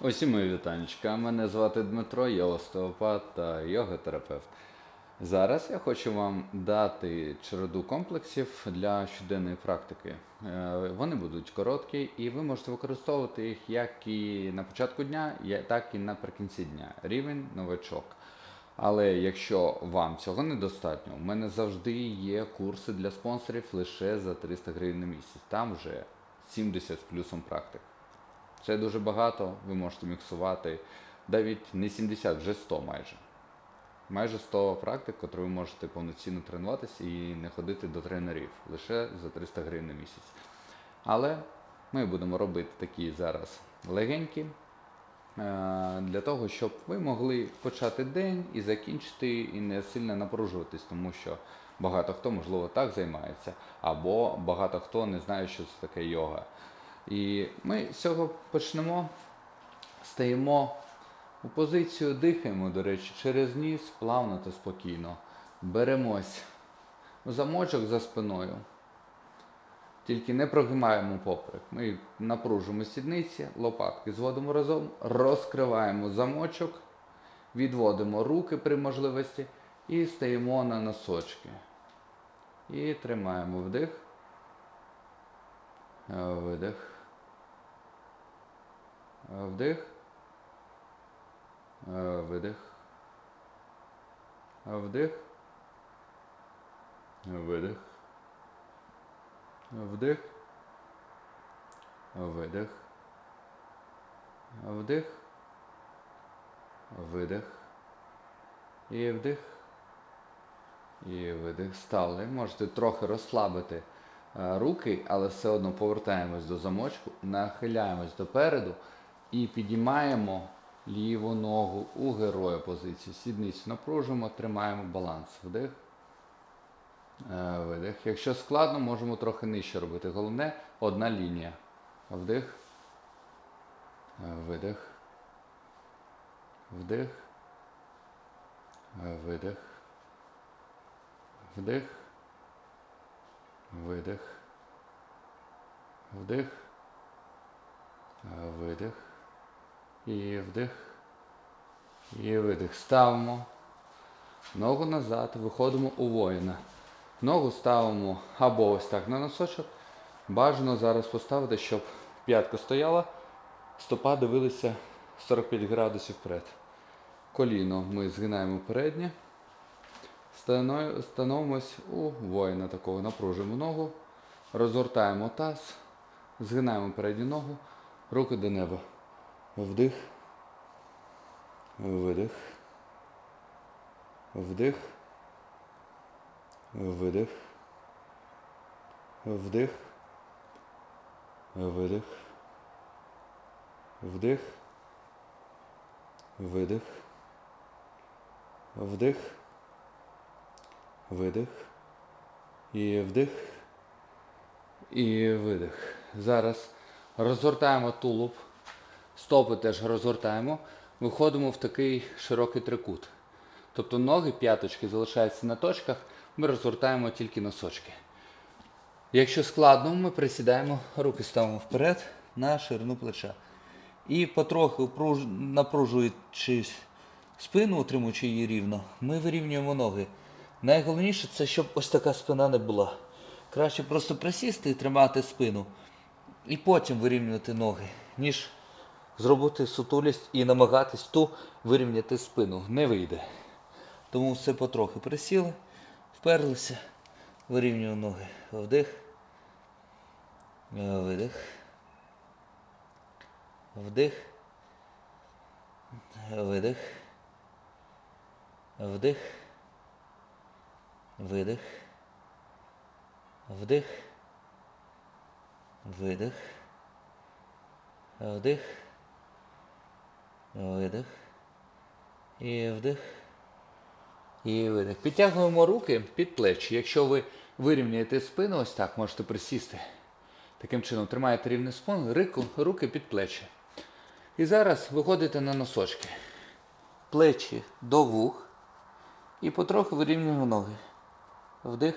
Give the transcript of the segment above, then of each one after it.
Усім мої вітанечка. Мене звати Дмитро, я остеопат та йога-терапевт. Зараз я хочу вам дати череду комплексів для щоденної практики. Е, Вони будуть короткі, і ви можете використовувати їх як і на початку дня, так і наприкінці дня. Рівень новачок. Але якщо вам цього недостатньо, у мене завжди є курси для спонсорів лише за 300 гривень на місяць. Там вже 70 з плюсом практик. Це дуже багато, ви можете міксувати. Навіть не 70, вже 100 майже. Майже 100 практик, котрі ви можете повноцінно тренуватися і не ходити до тренерів лише за 300 гривень на місяць. Але ми будемо робити такі зараз легенькі, е, для того, щоб ви могли почати день і закінчити, і не сильно напружуватись, тому що багато хто, можливо, так займається, або багато хто не знає, що це таке йога. І ми з цього почнемо. Стаємо у позицію, дихаємо, до речі, через ніс, плавно та спокійно. Беремось у замочок за спиною. Тільки не прогимаємо поперек. Ми напружимо сідниці, лопатки зводимо разом, розкриваємо замочок, відводимо руки при можливості і стаємо на носочки. І тримаємо вдих. Видих. Е, Вдих. Е, Видих. Е, Вдих. Видих. Вдих. Видих. Вдих. Видих. І вдих. І видих. Стали. Можете трохи розслабити руки, але все одно повертаємось до замочку, нахиляємось допереду і підіймаємо ліву ногу у героя позицію. Сідницю напружуємо, тримаємо баланс. Вдих. Е, Видих. Якщо складно, можемо трохи нижче робити. Головне одна лінія. Вдих. Е, Видих. Вдих. Е, Видих. Вдих. Видих. Вдих. Е, Видих. І вдих. І видих. Ставимо. Ногу назад. Виходимо у воїна. Ногу ставимо або ось так на носочок. Бажано зараз поставити, щоб п'ятка стояла, стопа дивилися 45 градусів вперед. Коліно ми згинаємо переднє. Становимось у воїна такого. Напружуємо ногу, розгортаємо таз, згинаємо передню ногу, руки до неба. Вдих. Видих. Вдих. Видих. Вдих. Видих. Вдих. Видих. Вдих. Видих. І вдих. І видих. Зараз розгортаємо тулуб. Стопи теж розгортаємо. Виходимо в такий широкий трикут. Тобто ноги, п'яточки залишаються на точках, ми розгортаємо тільки носочки. Якщо складно, ми присідаємо, руки ставимо вперед на ширину плеча. І потрохи напружуючи спину, утримуючи її рівно, ми вирівнюємо ноги. Найголовніше це, щоб ось така спина не була. Краще просто присісти і тримати спину. І потім вирівнювати ноги, ніж зробити сутулість і намагатись ту вирівняти спину. Не вийде. Тому все потрохи присіли, вперлися, вирівнюємо ноги. Вдих. Е, Видих. Вдих. Е, Видих. Вдих. Видих. Вдих. Видих. Вдих. Видих. І вдих. І видих. Підтягуємо руки під плечі. Якщо ви вирівняєте спину, ось так можете присісти. Таким чином тримаєте спину, рику, руки під плечі. І зараз виходите на носочки. Плечі до вух. І потроху вирівнюємо ноги. Вдих.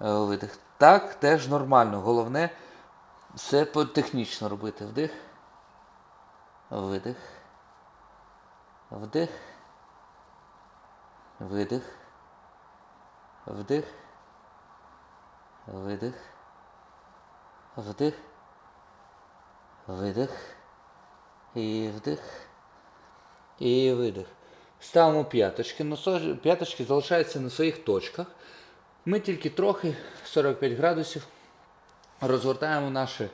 Е, Видих. Так, теж нормально. Головне все технічно робити. Вдих. Видих, вдих, видих, вдих, видих, вдих, видих і вдих. І видих. Ставимо п'яточки. П'яточки залишаються на своїх точках. Ми тільки трохи 45 градусів розгортаємо наші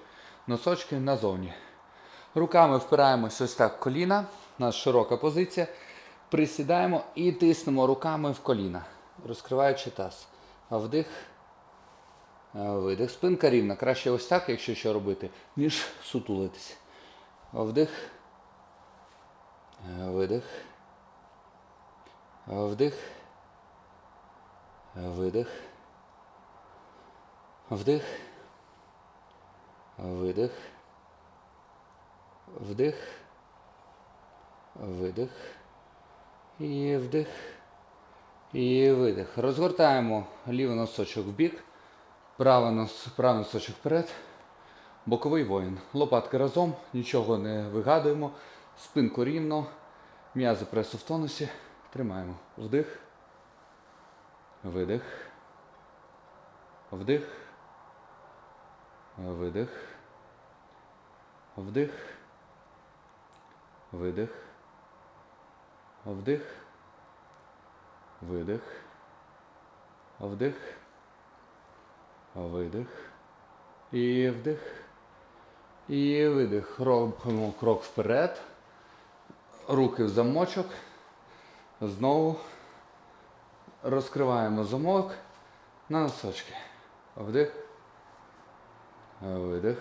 носочки назовні. Руками впираємось ось так в коліна. У нас широка позиція. Присідаємо і тиснемо руками в коліна, розкриваючи таз. Вдих. Видих. Спинка рівна. Краще ось так, якщо що робити, ніж сутулитись. Вдих. Видих. Вдих. Видих. Вдих. Видих. Вдих. Видих. І вдих. І видих. Розгортаємо лівий носочок в бік. Правий, нос, правий носочок вперед. Боковий воїн. Лопатки разом, нічого не вигадуємо. Спинку рівно. М'язи пресу в тонусі. Тримаємо. Вдих. Видих. Вдих. Видих. Вдих. Видих. Вдих. Видих. Вдих. Видих. І вдих. І видих. Робимо крок вперед. Руки в замочок. Знову розкриваємо замок на носочки. Вдих. Видих.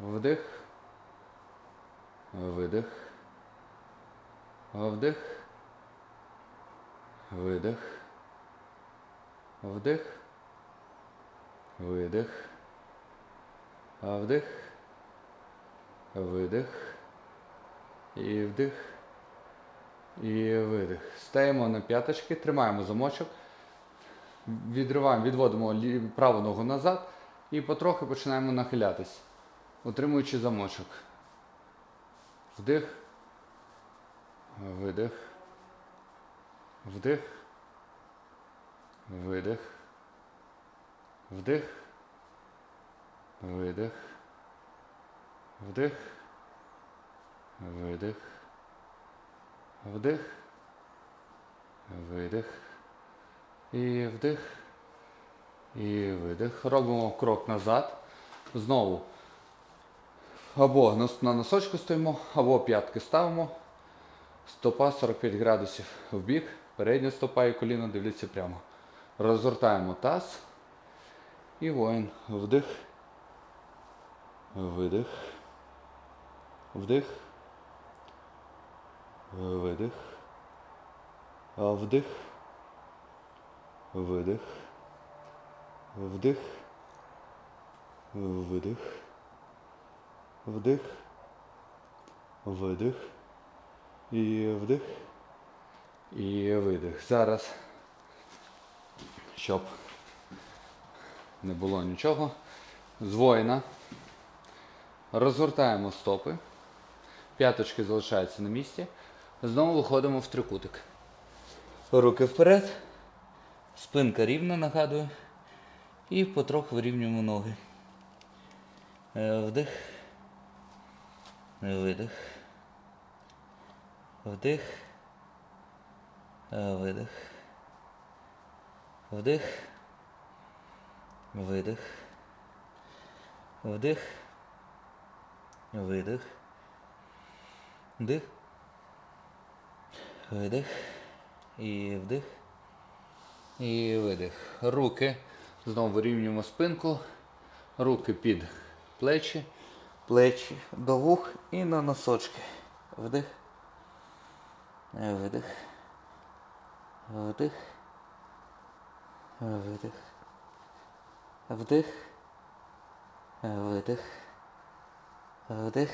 Вдих. Видих. Вдих. Видих. Вдих. Видих. Вдих. Видих. І вдих. І видих. Стаємо на п'яточки, тримаємо замочок. Відриваємо, відводимо праву ногу назад і потрохи починаємо нахилятись, утримуючи замочок. Вдих. Видих. Вдих. Видих. Вдих. Видих. Вдих. Видих. Вдих. Видих. І вдих. І видих. Робимо крок назад. Знову. Або на- носочку стоїмо, або п'ятки ставимо. Стопа 45 градусів в бік. Передня стопа і коліно дивляться прямо. Розгортаємо таз. І воїн. Вдих. Видих. Вдих. Видих. Вдих. Видих. Вдих. Видих. Вдих. Видих. І вдих. І видих. Зараз, щоб не було нічого. З. Розгортаємо стопи. П'яточки залишаються на місці. Знову виходимо в трикутик. Руки вперед. Спинка рівна, нагадую. І потроху вирівнюємо ноги. Е, Вдих. Видих. Вдих. Видих. Вдих. Видих. Вдих. Видих. Вдих. Видих. І вдих. І видих. Руки. Знову вирівнюємо спинку. Руки під плечі. Плечі до вух і на носочки. Вдих. Видих. Вдих. Видих. Вдих. Видих. Вдих.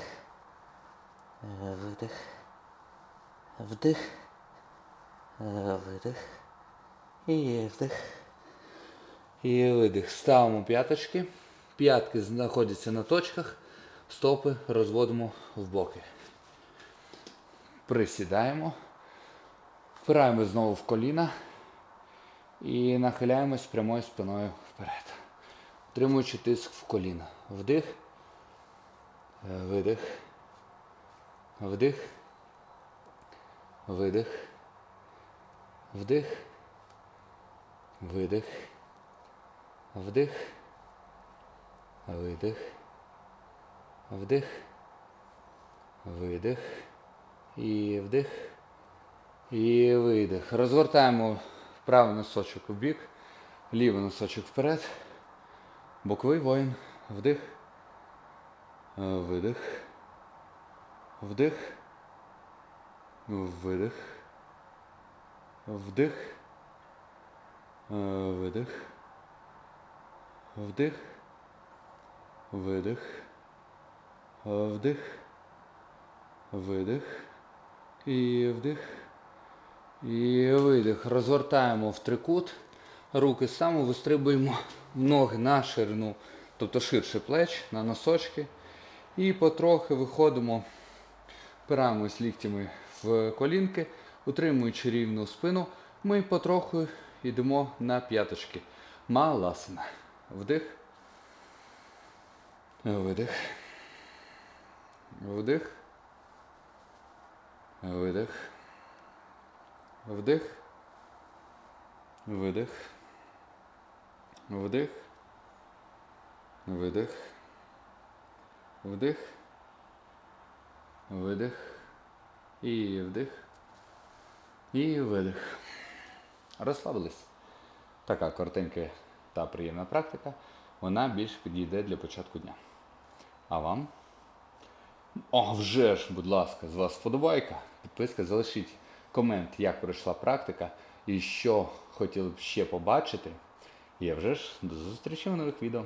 Видих. Вдих. Видих. І вдих. І видих. Ставимо п'яточки. П'ятки знаходяться на точках. Стопи розводимо в боки. Присідаємо. Впираємось знову в коліна і нахиляємось прямою спиною вперед. Утримуючи тиск в коліна. Вдих. Видих. Вдих. Видих. Вдих. Видих. Вдих. Видих. Вдих. Видих. І вдих. І видих. Розгортаємо правий носочок у бік, лівий носочок вперед. Боковий воїн. Вдих. Видих. Вдих. Видих. Вдих. Видих. Вдих. Видих. Вдих. Видих. І вдих. І видих. Розгортаємо в трикут. Руки саме вистрибуємо ноги на ширину, тобто ширше плеч, на носочки. І потрохи виходимо, впираємось ліктями в колінки, утримуючи рівну спину. Ми потроху йдемо на п'яточки. Маласана. Вдих. Видих. Вдих. Видих. Вдих. Видих. Вдих. Видих. Вдих. Видих. І вдих. І видих. Розслабились. Така коротенька та приємна практика. Вона більш підійде для початку дня. А вам? О, вже ж, будь ласка, з вас вподобайка, підписка, залишіть комент, як пройшла практика і що хотіли б ще побачити. І вже ж до зустрічі в нових відео.